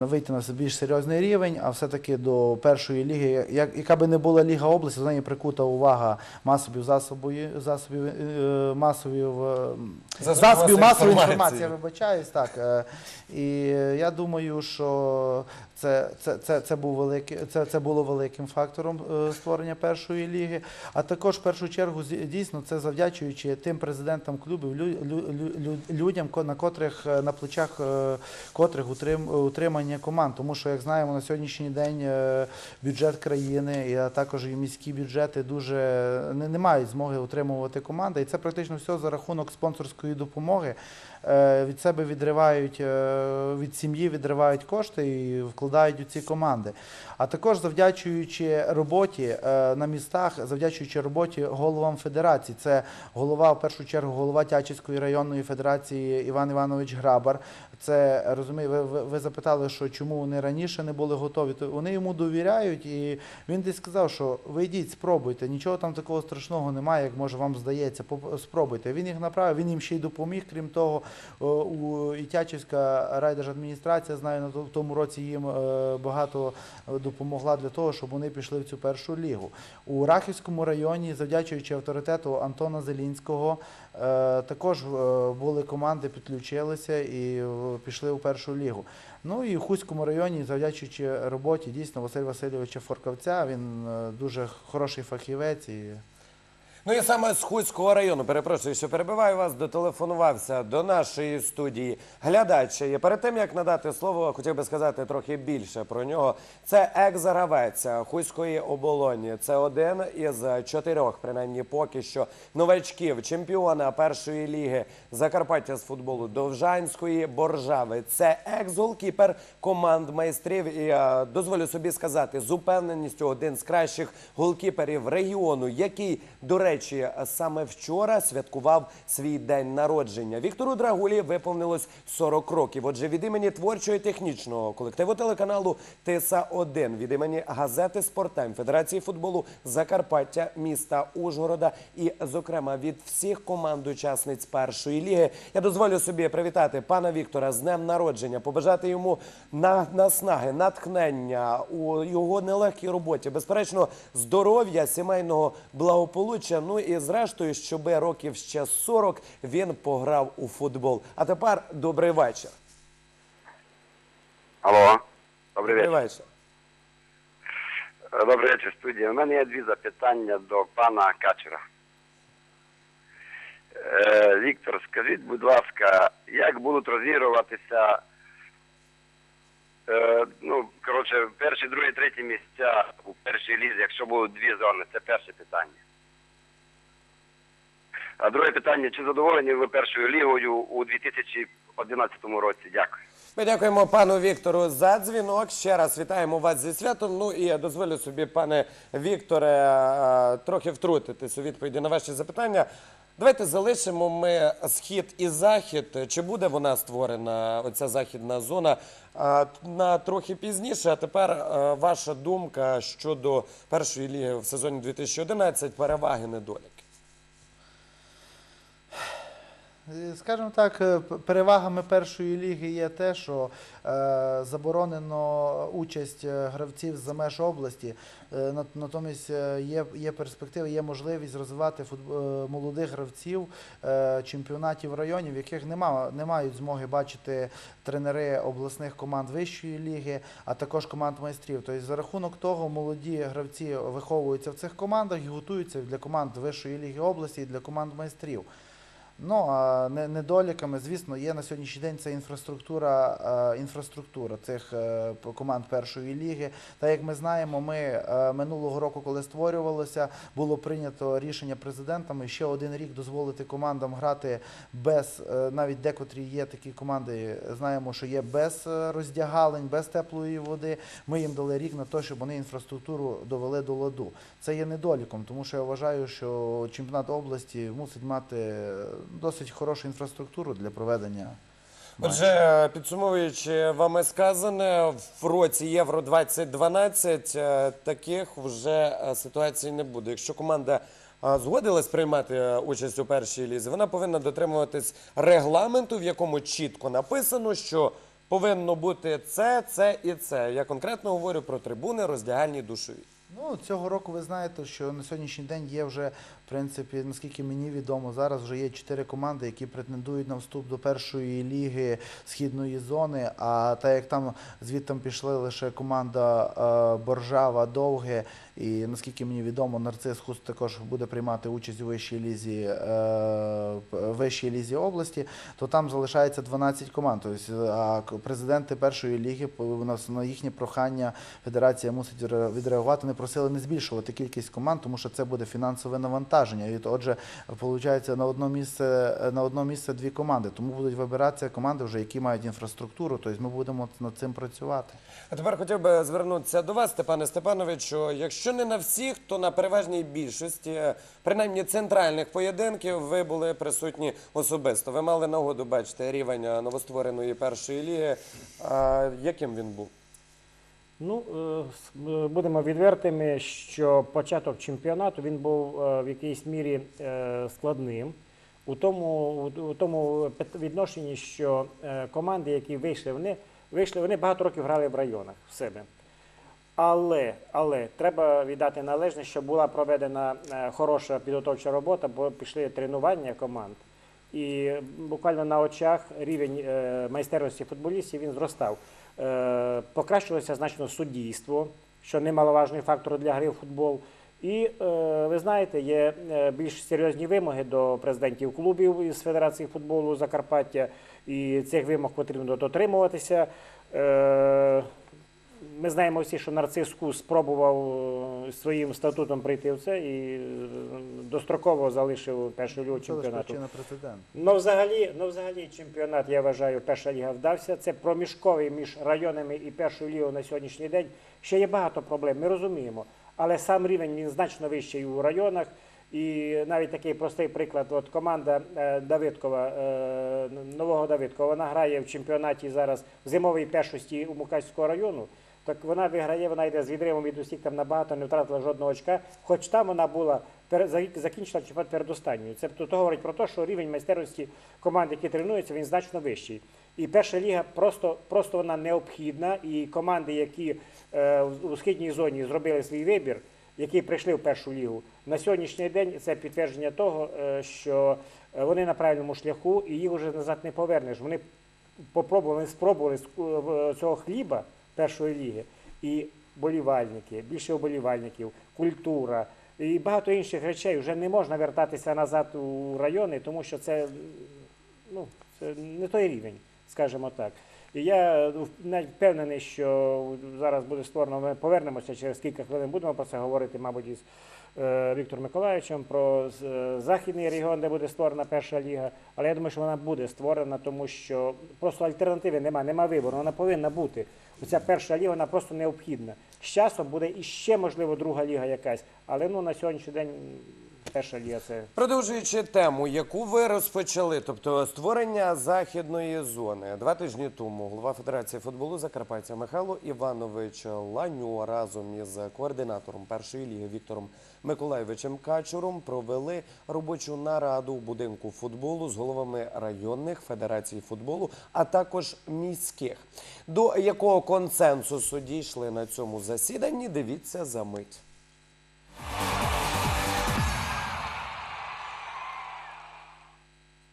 вийти на більш серйозний рівень, а все-таки до першої ліги, як, яка би не була Ліга області, до неї прикута увага масових засобів, засобів, е, масовів, е, Засобів засобів масової інформації, я вибачаюсь, так. е, І я думаю, що це, це, це, це, був великий, це, це було великим фактором е, створення першої ліги. А також в першу чергу дійсно це завдячуючи тим президентам клубів, лю, лю, лю, лю- людям, на котрих е, на плечах е, котрих утрим, утримання команд. Тому що, як знаємо, на сьогоднішній день бюджет країни, а також і міські бюджети дуже не, не мають змоги утримувати команди. І це практично все за рахунок спонсорської допомоги. Е, Від себе відривають е, від сім'ї, відривають кошти і вкладають у ці команди. А також завдячуючи роботі е, на містах, завдячуючи роботі головам федерації. Це голова, в першу чергу, голова Тячівської районної федерації Іван Іванович Грабар. Це розумію, ви, ви, запитали, що чому вони раніше не були готові. То вони йому довіряють, і він десь сказав, що ви йдіть, спробуйте. Нічого там такого страшного немає, як може вам здається. Спробуйте. Він їх направив, він їм ще й допоміг. Крім того, у і Тячівська райдержадміністрація знаю, на тому році їм е, багато е, допомогла для того, щоб вони пішли в цю першу лігу. У Рахівському районі, завдячуючи авторитету Антона Зелінського, е, також е, були команди, підключилися і е, пішли у першу лігу. Ну і в Хуському районі, завдячуючи роботі дійсно Василя Васильовича Форкавця, він е, дуже хороший фахівець і Ну і саме з Хуцького району, перепрошую, що перебиваю вас, дотелефонувався до нашої студії глядач. І перед тим як надати слово, хотів би сказати трохи більше про нього. Це екс-гравець Хуцької оболоні. Це один із чотирьох, принаймні поки що, новачків, чемпіона першої ліги Закарпаття з футболу Довжанської Боржави. Це екс-голкіпер команд майстрів. І е, дозволю собі сказати з упевненістю один з кращих голкіперів регіону, який, до речі, саме вчора святкував свій день народження. Віктору Драгулі виповнилось 40 років. Отже, від імені творчого і технічного колективу телеканалу ТСА 1 від імені газети «Спорттайм» Федерації футболу Закарпаття, міста Ужгорода і, зокрема, від всіх команд учасниць першої ліги. Я дозволю собі привітати пана Віктора з днем народження, побажати йому на, наснаги, натхнення у його нелегкій роботі. Безперечно, здоров'я, сімейного благополуччя. Ну і зрештою, щоб років ще 40 він пограв у футбол. А тепер добрий вечір. Алло, добрий Добрий вечір. вечір. Е, Добрий вечір, студія. У мене є дві запитання до пана Качера. Е, Віктор, скажіть, будь ласка, як будуть розігруватися, е, ну, коротше, перші, другі, треті місця у першій лізі, якщо будуть дві зони? Це перше питання. А друге питання, чи задоволені ви першою лігою у 2011 році? Дякую. Ми дякуємо пану Віктору за дзвінок. Ще раз вітаємо вас зі святом. Ну і я дозволю собі, пане Вікторе, е, трохи втрутитись у відповіді на ваші запитання. Давайте залишимо ми схід і захід. Чи буде вона створена, оця західна зона, е, на трохи пізніше. А тепер е, ваша думка щодо першої ліги в сезоні 2011, переваги, недоліки. Е, Скажімо так, е, перевагами першої ліги є те, що е, заборонено участь е, гравців за меж області. Е, натомість е, є, є перспективи, є можливість розвивати е, молодих гравців е, чемпіонатів районів, яких нема, не мають змоги бачити тренери обласних команд вищої ліги, а також команд майстрів. Тобто за рахунок того молоді гравці виховуються в цих командах і готуються для команд вищої ліги області і для команд майстрів. Ну а не- недоліками, звісно, є на сьогоднішній день це інфраструктура, е, інфраструктура цих е, команд першої ліги. Та як ми знаємо, ми е, минулого року, коли створювалося, було прийнято рішення президентами ще один рік дозволити командам грати без навіть декотрі є такі команди. Знаємо, що є без роздягалень, без теплої води. Ми їм дали рік на те, щоб вони інфраструктуру довели до ладу. Це є недоліком, тому що я вважаю, що чемпіонат області мусить мати досить хорошу інфраструктуру для проведення. Отже, підсумовуючи вами сказане, в році Євро 2012 е, таких вже е, ситуацій не буде. Якщо команда е, згодилась приймати участь у першій лізі, вона повинна дотримуватись регламенту, в якому чітко написано, що повинно бути це, це і це. Я конкретно говорю про трибуни, роздягальні душові. Ну, цього року ви знаєте, що на сьогоднішній день є вже, в принципі, наскільки мені відомо, зараз вже є чотири команди, які претендують на вступ до першої ліги східної зони. А так як там звідти пішли лише команда е, Боржава, Довге, і наскільки мені відомо, Нарцис Хуст також буде приймати участь у вищій лізі, е, вищій лізі області, то там залишається 12 команд. Тобто, президенти першої ліги на їхнє прохання федерація мусить ре- відреагувати. Вони просили не збільшувати кількість команд, тому що це буде фінансове навантаження. І отже, виходить, на одно місце на одно місце дві команди. Тому будуть вибиратися команди, вже які мають інфраструктуру. Тобто ми будемо над цим працювати. А тепер хотів би звернутися до вас, Степане Степановичу. Якщо не на всіх, то на переважній більшості, принаймні центральних поєдинків, ви були присутні особисто. Ви мали нагоду бачити рівень новоствореної першої ліги. А яким він був? Ну, е, е, будемо відвертими, що початок чемпіонату він був е, в якійсь мірі складним. У тому, у- тому відношенні, що команди, які вийшли, вони вийшли, вони багато років грали в районах в себе. Але, але треба віддати належне, що була проведена хороша підготовча робота, бо пішли тренування команд. І буквально на очах рівень е, майстерності футболістів він зростав. Е, Покращилося значно суддійство, що немаловажний фактор для гри в футбол. І е, ви знаєте, є більш серйозні вимоги до президентів клубів із Федерації футболу Закарпаття, і цих вимог потрібно дотримуватися. Ми знаємо всі, що нарцис Кус спробував е, своїм статутом прийти в це і е, достроково залишив першу лігу чемпіонату. Ну, взагалі, ну, взагалі, чемпіонат, я вважаю, перша ліга вдався. Це проміжковий між районами і першою лігою на сьогоднішній день. Ще є багато проблем, ми розуміємо. Але сам рівень він значно вищий у районах. І навіть такий простий приклад, от команда е, Давидкова, нового Давидкова, вона грає в чемпіонаті зараз в зимовій першості у Мукачського району. Так вона виграє, вона йде з відривом від усіх там набагато не втратила жодного очка. Хоч там вона була закінчила чемпіонат передостанньою. Це то говорить про те, що рівень майстерності команд, які тренуються, він значно вищий. І перша ліга просто, просто вона необхідна. І команди, які е, у- східній зоні зробили свій вибір, які прийшли в першу лігу, на сьогоднішній день це підтвердження того, е, що е, вони на правильному шляху і їх вже назад не повернеш. Вони попробували, спробували з цього хліба першої ліги. І болівальники, більше оболівальників, культура і багато інших речей вже не можна вертатися назад у райони, тому що це, ну, це не той рівень, скажімо так. І я ну, навіть впевнений, що зараз буде створено. Ми повернемося через кілька хвилин. Будемо про це говорити, мабуть, із е, Віктором Миколаївичем про е, західний регіон, де буде створена перша ліга. Але я думаю, що вона буде створена, тому що просто альтернативи немає, немає вибору. Вона повинна бути. Оця перша ліга вона просто необхідна. З часом буде іще, можливо, друга ліга якась. Але ну на сьогоднішній день ліга це Продовжуючи тему, яку ви розпочали, тобто створення західної зони два тижні тому, голова Федерації футболу Закарпаття Михайло Іванович Ланю разом із координатором першої ліги Віктором Миколаєвичем Качуром провели робочу нараду в будинку футболу з головами районних федерацій футболу, а також міських. До якого консенсусу дійшли на цьому засіданні? Дивіться за мить.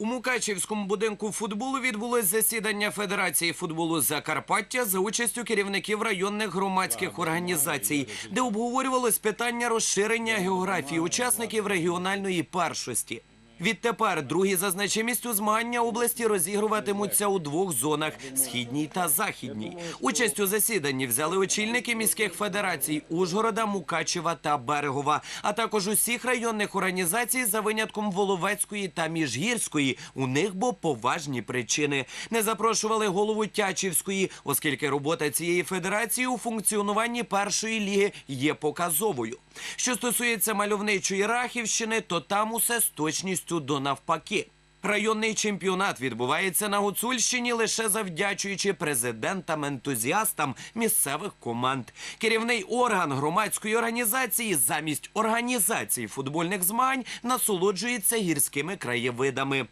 У Мукачівському будинку футболу відбулось засідання Федерації футболу Закарпаття за участю керівників районних громадських організацій, де обговорювалось питання розширення географії учасників регіональної першості. Відтепер другі за значимістю змагання області розігруватимуться у двох зонах східній та західній. Участь у засіданні взяли очільники міських федерацій Ужгорода, Мукачева та Берегова, а також усіх районних організацій за винятком Воловецької та Міжгірської. У них бо поважні причини. Не запрошували голову Тячівської, оскільки робота цієї федерації у функціонуванні першої ліги є показовою. Що стосується мальовничої Рахівщини, то там усе з точністю до навпаки. Районний чемпіонат відбувається на Гуцульщині лише завдячуючи президентам-ентузіастам місцевих команд. Керівний орган громадської організації замість організації футбольних змагань насолоджується гірськими краєвидами.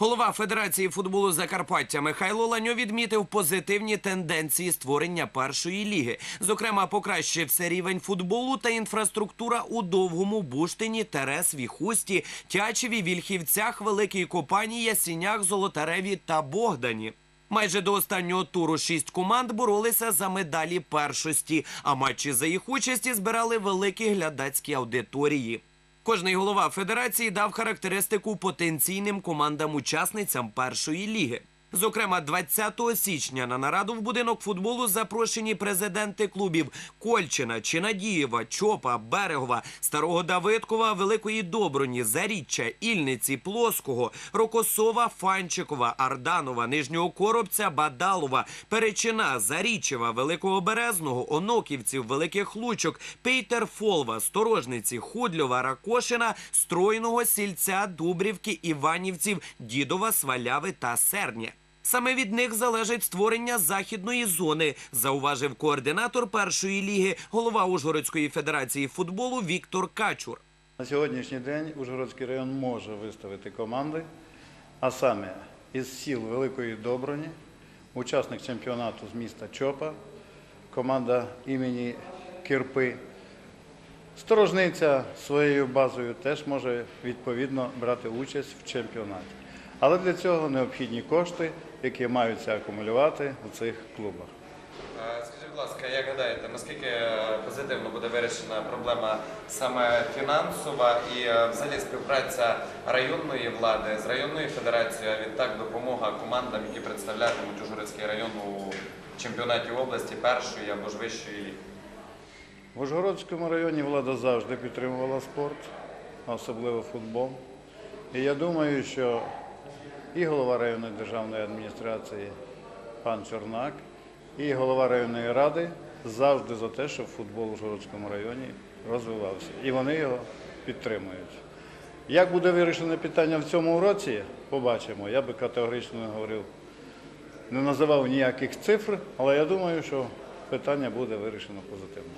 Голова Федерації футболу Закарпаття Михайло Ланьо відмітив позитивні тенденції створення першої ліги. Зокрема, покращився рівень футболу та інфраструктура у довгому Буштині, Тересві, Хусті, Тячеві, Вільхівцях, Великій Копані, Ясінях, Золотареві та Богдані. Майже до останнього туру шість команд боролися за медалі першості, а матчі за їх участі збирали великі глядацькі аудиторії. Кожний голова федерації дав характеристику потенційним командам-учасницям першої ліги. Зокрема, 20 січня на нараду в будинок футболу запрошені президенти клубів Кольчина, Чинадієва, Чопа, Берегова, Старого Давидкова, Великої Доброні, Заріччя, Ільниці, Плоского, Рокосова, Фанчикова, Арданова, Нижнього Коробця, Бадалова, Перечина, Зарічева, Великого Березного, Оноківців, Великих Лучок, Пейтерфолва, Сторожниці, Худльова, Ракошина, Стройного, Сільця, Дубрівки, Іванівців, Дідова, Сваляви та Серня. Саме від них залежить створення західної зони, зауважив координатор першої ліги, голова Ужгородської федерації футболу Віктор Качур. На сьогоднішній день Ужгородський район може виставити команди, а саме із сіл Великої Доброні, учасник чемпіонату з міста Чопа, команда імені Кирпи. Сторожниця своєю базою теж може відповідно брати участь в чемпіонаті. Але для цього необхідні кошти, які маються акумулювати у цих клубах. Скажіть, будь ласка, як гадаєте, наскільки позитивно буде вирішена проблема саме фінансова і е, взагалі співпраця районної влади з районною федерацією, а відтак допомога командам, які представлятимуть Ужгородський район у чемпіонаті області першої або ж вищої ліги? В Ужгородському районі влада завжди підтримувала спорт, особливо футбол. І я думаю, що і голова районної державної адміністрації пан Чорнак, і голова районної ради завжди за те, щоб футбол в Ужгородському районі розвивався. І вони його підтримують. Як буде вирішено питання в цьому році, побачимо. Я би категорично не говорив, не називав ніяких цифр, але я думаю, що питання буде вирішено позитивно.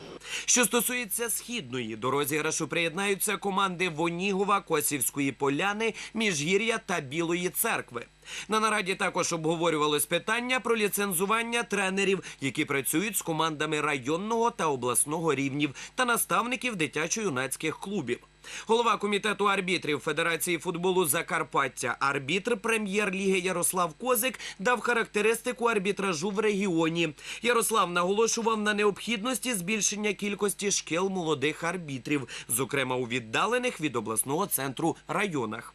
Що стосується східної, до розіграшу приєднаються команди Вонігова, Косівської поляни, Міжгір'я та Білої церкви. На нараді також обговорювалось питання про ліцензування тренерів, які працюють з командами районного та обласного рівнів та наставників дитячо-юнацьких клубів. Голова комітету арбітрів Федерації футболу Закарпаття, арбітр прем'єр-ліги Ярослав Козик дав характеристику арбітражу в регіоні. Ярослав наголошував на необхідності збільшення кількості шкіл молодих арбітрів, зокрема у віддалених від обласного центру районах.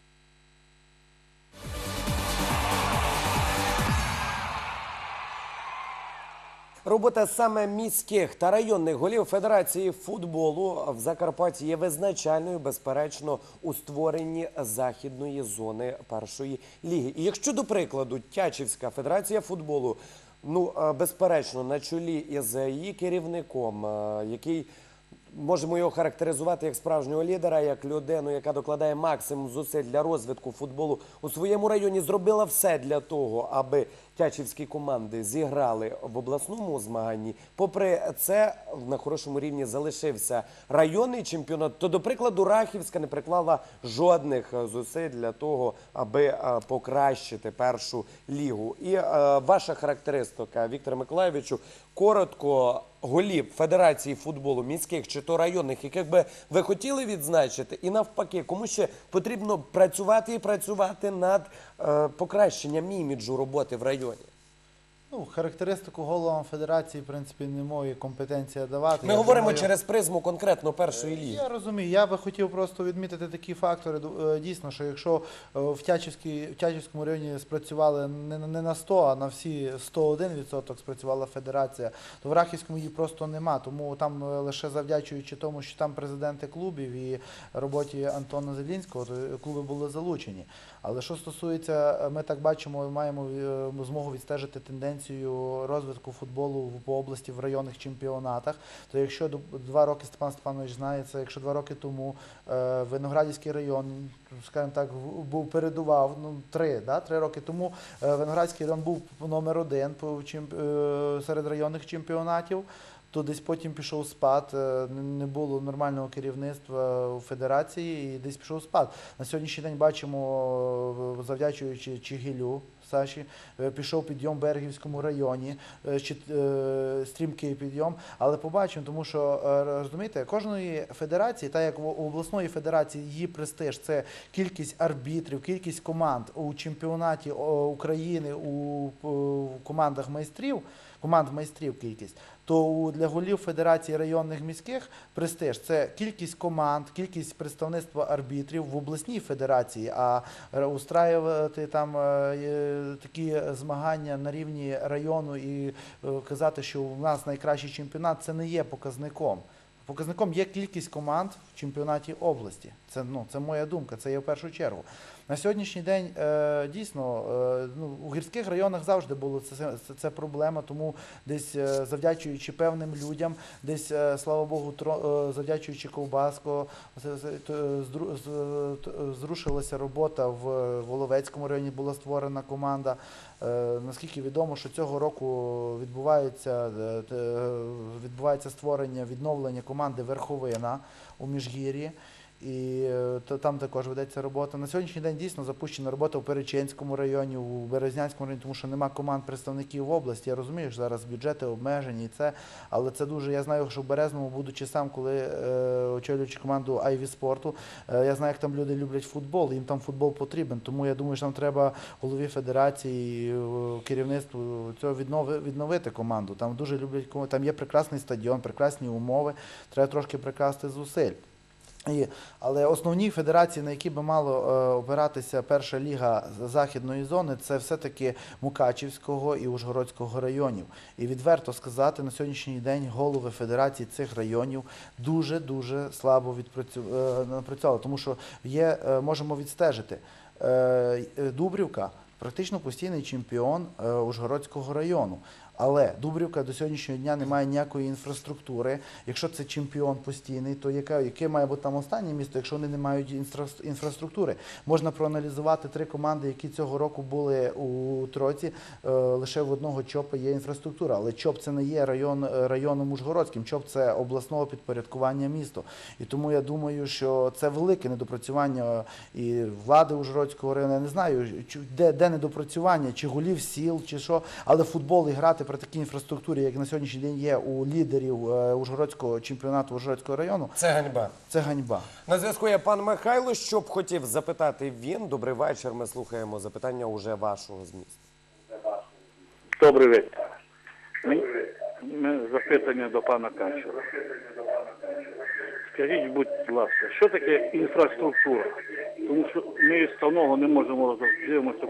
Робота саме міських та районних голів Федерації футболу в Закарпатті є визначальною, безперечно, у створенні західної зони першої ліги. І якщо до прикладу Тячівська федерація футболу, ну е, безперечно, на чолі із її керівником, е, який можемо його характеризувати як справжнього лідера, як людину, яка докладає максимум зусиль для розвитку футболу у своєму районі, зробила все для того, аби тячівські команди зіграли в обласному змаганні. Попри це, на хорошому рівні залишився районний чемпіонат. То, до прикладу, Рахівська не приклала жодних зусиль для того, аби е, покращити першу лігу. І е, ваша характеристика, Віктора Миколаєвичу, коротко голів Федерації футболу міських чи то районних, яких би ви хотіли відзначити, і навпаки, кому ще потрібно працювати і працювати над е, покращенням іміджу роботи в районі. Ну, характеристику головам федерації, в принципі, не моє компетенція давати. Ми Я говоримо думаю- через призму конкретно першої ліги. Я розумію. Я би хотів просто відмітити такі фактори. Е, Дійсно, що якщо е, в, Тячівській, в Тячівському районі спрацювали не, на- не на 100, а на всі 101% спрацювала федерація, то в Рахівському її просто нема. Тому там е, лише завдячуючи тому, що там президенти клубів і роботі Антона Зелінського, то е, клуби були залучені. Але що стосується, е, ми так бачимо, маємо е, змогу відстежити тенденцію розвитку футболу в- по області в районних чемпіонатах. То якщо два роки Степан Степанович знає це, якщо два роки тому е, Виноградівський район, скажімо так, був передував ну три, да, три роки тому е, Виноградський район був номер один по е, серед районних чемпіонатів. то десь потім пішов спад, не- було нормального керівництва у федерації, і десь пішов спад. На сьогоднішній день бачимо, завдячуючи Чигілю. Саші е, пішов підйом в Бергівському районі, е, е, стрімкий підйом. Але побачимо, тому що розумієте, кожної федерації, так як у обласної федерації її престиж, це кількість арбітрів, кількість команд у чемпіонаті України у командах майстрів. Команд майстрів кількість, то для голів Федерації районних міських престиж це кількість команд, кількість представництва арбітрів в обласній федерації. А устраювати там е, такі змагання на рівні району і е, казати, що у нас найкращий чемпіонат, це не є показником. Показником є кількість команд в чемпіонаті області. Це, ну, це моя думка, це є в першу чергу. На сьогоднішній день е, дійсно е, ну, у гірських районах завжди було це, це, це проблема, тому десь е, завдячуючи певним людям, десь, слава Богу, тро, завдячуючи Ковбаско, зрушилася робота в Воловецькому районі, була створена команда. Наскільки відомо, що цього року відбувається, відбувається створення, відновлення команди Верховина у Міжгір'ї. І е, то там також ведеться робота. На сьогоднішній день дійсно запущена робота у Перечинському районі, у Березнянському районі, тому що нема команд представників в області. Я розумію, що зараз бюджети обмежені і це, але це дуже. Я знаю, що в Березному, будучи сам, коли е, очолюючи команду Айві спорту, е, я знаю, як там люди люблять футбол, їм там футбол потрібен. Тому я думаю, що там треба голові федерації, е, керівництву цього віднови, відновити команду. Там дуже люблять там є прекрасний стадіон, прекрасні умови. Треба трошки прикласти зусиль. І, але основні федерації, на які би мало е, опиратися перша ліга західної зони, це все-таки Мукачівського і Ужгородського районів. І відверто сказати, на сьогоднішній день голови федерацій цих районів дуже дуже слабо відпрацю... е, тому що є, е, можемо відстежити. Дубрівка практично постійний чемпіон Ужгородського району. Але Дубрівка до сьогоднішнього дня не має ніякої інфраструктури. Якщо це чемпіон постійний, то яке, яке має бути там останнє місто, якщо вони не мають інфра- інфраструктури? Можна проаналізувати три команди, які цього року були у Троці. Е, лише в одного ЧОПа є інфраструктура. Але ЧОП це не є район, е, районом Ужгородським. ЧОП це обласного підпорядкування місто. І тому я думаю, що це велике недопрацювання і влади Ужгородського району. Я не знаю, де, де недопрацювання, чи голів сіл, чи що. Але футбол і грати при такій інфраструктурі, як на сьогоднішній день є у лідерів е, Ужгородського чемпіонату Ужгородського району, Це ганьба. це ганьба. На зв'язку є пан Михайло. Що б хотів запитати він? Добрий вечір. Ми слухаємо запитання уже вашого змісту. Добрий вечір. Запитання до пана Качура. Скажіть, будь ласка, що таке інфраструктура? Тому що ми з Ставного не можемо роздивимося